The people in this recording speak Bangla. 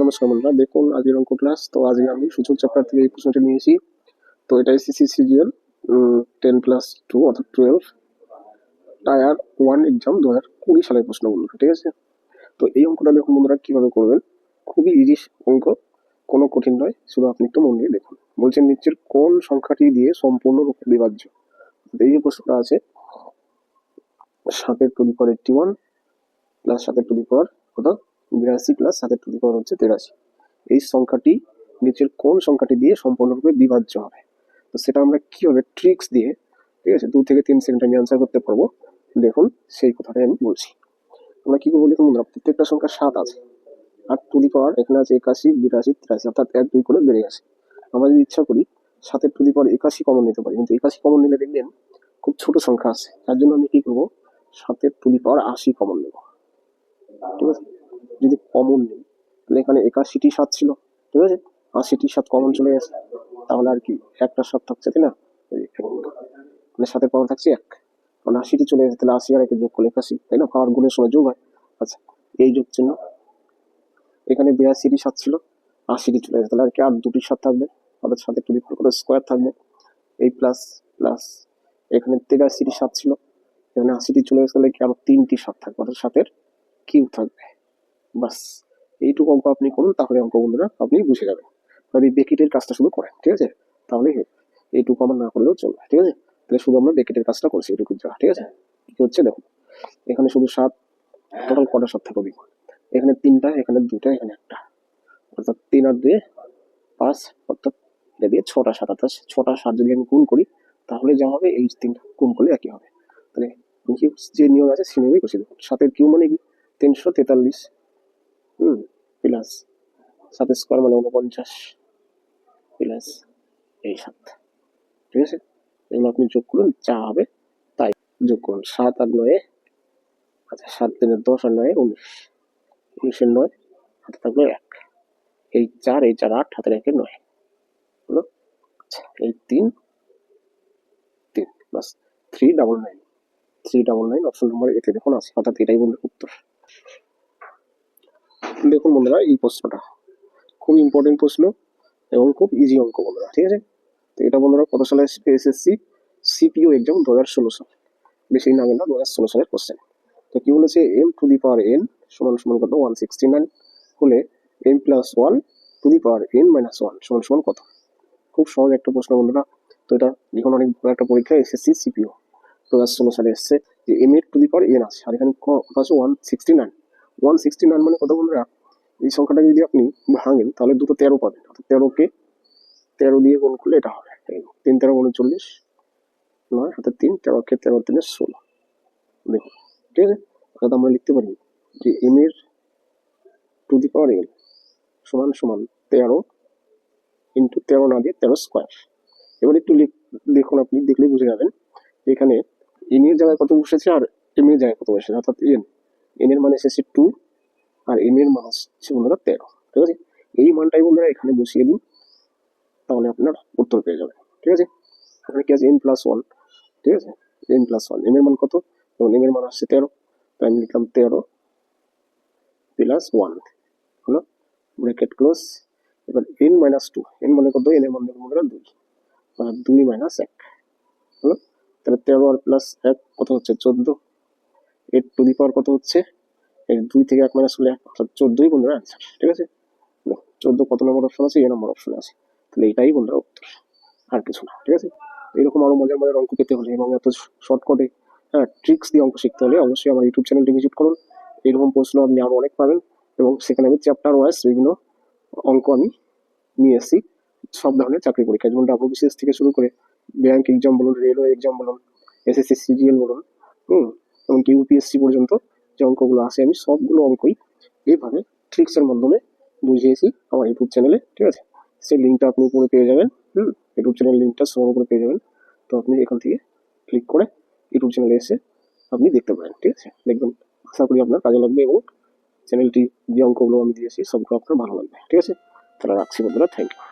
নমস্কার বন্ধুরা, দেখুন, আজকের অঙ্ক ক্লাস তো আজকে আমি সূচক চ্যাপ্টার থেকে এই প্রশ্নটি নিয়েছি। তো এটা SSC CGL ten plus two অর্থাৎ টুয়েলভ টায়ার ওয়ান এক্সাম দু হাজার কুড়ি সালের প্রশ্ন বন্ধুরা, ঠিক আছে? তো এই অঙ্কটা দেখুন বন্ধুরা, কীভাবে করবেন? খুবই ইজি অঙ্ক, কোনো কঠিন নয়, শুধু আপনি একটু মন দিয়ে দেখুন। বলছেন নিচের কোন সংখ্যাটি দিয়ে সম্পূর্ণরূপে বিভাজ্য? এই যে প্রশ্নটা আছে, সাতের to the power eighty one plus সাতের টু দি পাওয়ার কত? বিরাশি প্লাস সাতের টু দি পাওয়ার হচ্ছে তেরাশি। এই সংখ্যাটি নিচের কোন সংখ্যাটি দিয়ে সম্পূর্ণরূপে বিভাজ্য হবে? তো সেটা আমরা কীভাবে ট্রিক্স দিয়ে, ঠিক আছে, দু থেকে তিন সেকেন্ড আমি আনসার করতে পারব? দেখুন, সেই কথাটাই আমি বলছি। আমরা কী করব দেখুন বন্ধুরা? প্রত্যেকটা সংখ্যা সাত আছে। আর টু দি পাওয়ার, এখানে আছে একাশি, বিরাশি, তিরাশি, অর্থাৎ এক দুই করে বেড়ে গেছে। আমরা যদি ইচ্ছা করি সাতের টু দি পাওয়ার একাশি কমন নিতে পারি। কিন্তু একাশি কমন নিলে দেখবেন খুব ছোট সংখ্যা আছে। তার জন্য আমি কী করব? সাতের টু দি পাওয়ার আশি কমন নেব। ঠিক আছে? যদি কমন নেই, তাহলে এখানে একাশিটি সাত ছিল, ঠিক আছে? আর আশিটি সাত কমন চলে গেছে। তাহলে আর কি, একটা সাত থাকছে, তাই না? মানে সাতের পাওয়ার থাকছে এক। মানে আশিটি চলে গেছে, তাহলে আশি আর একে যোগ করলে একাশি তাই না? পাওয়ার গুণের সময় যোগ হয়। আচ্ছা এই যোগ চিহ্ন। এখানে বিরাশিটি সাত ছিল আশিটি চলে গেছে। তাহলে আর কি আর দুটি সাত থাকবে। অর্থাৎ সাতের টু ফোর করে স্কোয়ার থাকবে। এই প্লাস প্লাস এখানে তেরাশিটি সাত ছিল। এখানে আশিটি চলে গেছে, তাহলে কি আরও তিনটি সাত থাকবে। অর্থাৎ সাতের কিউ থাকবে। বাস, এইটুকু অঙ্ক আপনি করুন, তাহলে অঙ্ক বন্ধুরা আপনি বুঝে যাবেন। এই বেকেটের কাজটা শুধু করেন, ঠিক আছে? তাহলে এইটুকু আমার না করলেও চলবে, ঠিক আছে? তাহলে শুধু আমরা বেকেটের কাজটা করছি এইটুকু যা ঠিক আছে? কি হচ্ছে দেখুন, এখানে শুধু সাত টোটাল কটা সাত থাকবে এখানে তিনটা, এখানে দুটা, এখানে একটা। অর্থাৎ তিন আর দুয়ে পাঁচ, অর্থাৎ এটা দিয়ে ছটা সাত, অর্থাৎ ছটা সাত যদি আমি গুণ করি, তাহলে যা হবে, এই তিনটা গুণ করলে একই হবে। তাহলে যে নিয়ম আছে সে নিয়মই করছি। দেখুন সাতের কিউ মানে কি? তিনশো তেতাল্লিশ। হুম প্লাস সাত স্কোয়ার মানে উনপঞ্চাশ প্লাস এই সাত। ঠিক আছে? এগুলো আপনি যোগ করুন, যা হবে তাই যোগ করুন। সাত আর নয়ে আচ্ছা সাত দিনের দশ আর নয়, উনিশ। উনিশের নয়, হাতে থাকল এক। এই চার এই চার আট, হাতের একে নয়। হলো? আচ্ছা এই তিন তিন, বাস। Three double nine three double nine option number এতে দেখুন আছে অর্থাৎ এটাই বন্ধুর উত্তর। দেখুন বন্ধুরা, এই প্রশ্নটা খুব ইম্পর্টেন্ট প্রশ্ন এবং খুব ইজি অঙ্ক বন্ধুরা, ঠিক আছে? তো এটা বন্ধুরা কত সালে এসএসসি সিপিও এক্সাম দু হাজার ষোলো সাল? বেশি না না দু হাজার ষোলো সালের কোশ্চেন তো কি বলেছে? M to the power N সমান সমান কত? ওয়ান সিক্সটি নাইন হলে M plus one to the power N minus one সমান সমান কত? খুব সহজ একটা প্রশ্ন বন্ধুরা। তো এটা দেখুন অনেক বড় একটা পরীক্ষা, এসএসসি সিপিও দু হাজার ষোলো সালে এসছে যে এম এর টু দি পাওয়ার এন আছে, আর এখানে কত আছে one sixty nine one sixty nine মানে কত বন্ধুরা? এই সংখ্যাটা যদি আপনি ভাঙেন, তাহলে দুটো তেরো পাবেন। অর্থাৎ তেরোকে তেরো দিয়ে গুণ করলে এটা হবে। তিন তেরো উনচল্লিশ নয় হাতে তিন, তেরোকে তেরো তিনে ষোলো। দেখুন, ঠিক আছে? অর্থাৎ আমরা লিখতে পারি যে এম এর টু দি পাওয়ার এন সমান সমান তেরো ইন্টু তেরো না দিয়ে তেরো স্কোয়ার এবার একটু দেখুন আপনি, দেখলেই বুঝে যাবেন। এখানে এন এর জায়গায় কত বসেছে আর এম এর জায়গায় কত বসেছে? অর্থাৎ এন এন এর মান এসেছে টু আর এম এর মান হচ্ছে বন্ধুরা তেরো, ঠিক আছে? এই মানটাই বন্ধুরা এখানে বসিয়ে দিন, তাহলে আপনার উত্তর পেয়ে যাবেন, ঠিক আছে? এখানে কি আছে? এন প্লাস ওয়ান ঠিক আছে? এন প্লাস ওয়ান এম এর মান কত? এবং এম এর মান আসছে তেরো, তাই আমি লিখলাম তেরো প্লাস ওয়ান হলো? ব্র্যাকেট ক্লোজ এবার এন মাইনাস টু এন মানে কত? এন এর মান দেখুন বন্ধুরা দুই আর দুই মাইনাস এক, হলো? তাহলে তেরো আর প্লাস এক, কত হচ্ছে? চোদ্দ এর টু দি পাওয়ার কত হচ্ছে? এর দুই থেকে এক মাইনাস করলে অর্থাৎ চোদ্দই বন্ধুরা অ্যান্সার ঠিক আছে? চোদ্দ কত নম্বর অপশন আছে? এ নম্বর অপশন আছে। তাহলে এটাই বন্ধুরা উত্তর, আর কিছু না, ঠিক আছে? এরকম আরও মজার মজার অঙ্ক পেতে হলে এবং এত শর্টকাটে হ্যাঁ ট্রিক্স দিয়ে অঙ্ক শিখতে হলে অবশ্যই আমার ইউটিউব চ্যানেলটি ভিজিট করুন। এরকম প্রশ্ন আপনি আরও অনেক পাবেন এবং সেখানে আমি চ্যাপ্টার ওয়াইজ বিভিন্ন অঙ্ক আমি নিয়ে এসেছি। সব ধরনের চাকরি পরীক্ষা, যেমন ডাব্লিউবিসিএস থেকে শুরু করে ব্যাংক এক্সাম বলুন রেলওয়ে এক্সাম বলুন এসএসসি সিজিএল বলুন, হুম এমনকি ইউপিএসসি পর্যন্ত যে অঙ্কগুলো আছে আমি সবগুলো অঙ্কই এইভাবে ট্রিক্সের মাধ্যমে বুঝিয়েছি আমার ইউটিউব চ্যানেলে ঠিক আছে? সেই লিঙ্কটা আপনি উপরে পেয়ে যাবেন, হুম? ইউটিউব চ্যানেল লিঙ্কটা সব উপরে পেয়ে যাবেন। তো আপনি এখান থেকে ক্লিক করে ইউটিউব চ্যানেলে এসে আপনি দেখতে পারেন, ঠিক আছে? দেখবেন, আশা করি আপনার কাজে লাগবে এবং চ্যানেলটি যে অঙ্কগুলো আমি দিয়েছি, সবগুলো আপনার ভালো লাগবে, ঠিক আছে? তাহলে রাখছি বন্ধুরা থ্যাংক ইউ